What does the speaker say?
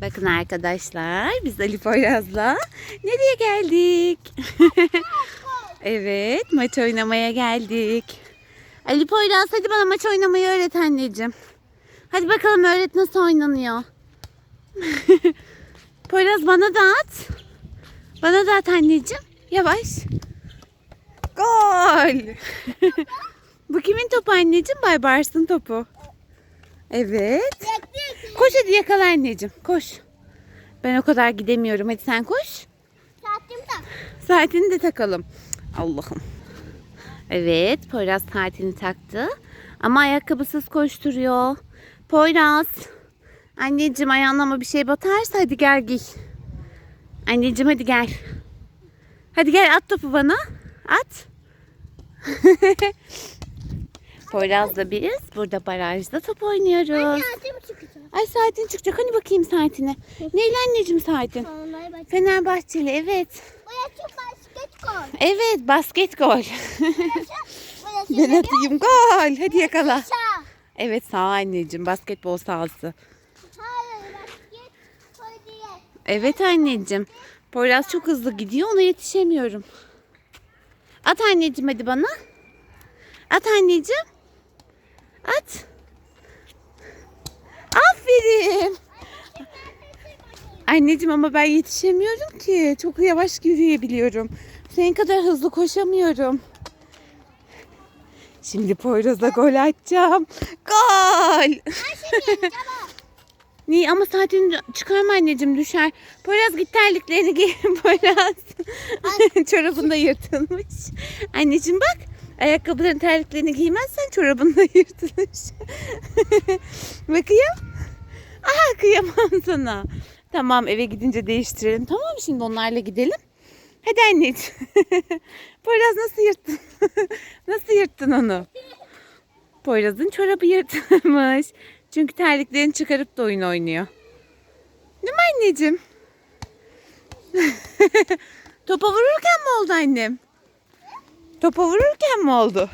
Bakın arkadaşlar biz Ali Poyraz'la nereye geldik? evet maç oynamaya geldik. Ali Poyraz hadi bana maç oynamayı öğret anneciğim. Hadi bakalım öğret nasıl oynanıyor. Poyraz bana da at. Bana da at anneciğim. Yavaş. Gol. Bu kimin topu anneciğim? Bay Bars'ın topu. Evet. Koş hadi yakala anneciğim. Koş. Ben o kadar gidemiyorum. Hadi sen koş. Saatim tak. Saatini de takalım. Allah'ım. Evet, Poyraz saatini taktı. Ama ayakkabısız koşturuyor. Poyraz. Anneciğim ayağına ama bir şey batarsa hadi gel giy. Anneciğim hadi gel. Hadi gel at topu bana. At. Poyraz'la biz burada barajda top oynuyoruz. Çıkacak. Ay saatin çıkacak. Hani bakayım saatine. Neyle anneciğim saatin? Fenerbahçeli evet. Burası basket gol. Evet basket gol. Ben atayım gol. Hadi yakala. Evet sağ anneciğim basketbol sahası. Evet anneciğim. Poyraz çok hızlı gidiyor ona yetişemiyorum. At anneciğim hadi bana. At anneciğim. At. Anneciğim ama ben yetişemiyorum ki. Çok yavaş yürüyebiliyorum. Senin kadar hızlı koşamıyorum. Şimdi Poyraz'a gol atacağım. Gol. Niye ama saatini çıkarma anneciğim düşer. Poyraz git terliklerini giy. Poyraz. Çorabın da yırtılmış. Anneciğim bak. Ayakkabıların terliklerini giymezsen çorabın da yırtılmış. Bakayım. Aha kıyamam sana. Tamam eve gidince değiştirelim. Tamam şimdi onlarla gidelim. Hadi anneciğim. Poyraz nasıl yırttın? nasıl yırttın onu? Poyraz'ın çorabı yırtılmış. Çünkü terliklerini çıkarıp da oyun oynuyor. Değil mi anneciğim? Topa vururken mi oldu annem? Topa vururken mi oldu?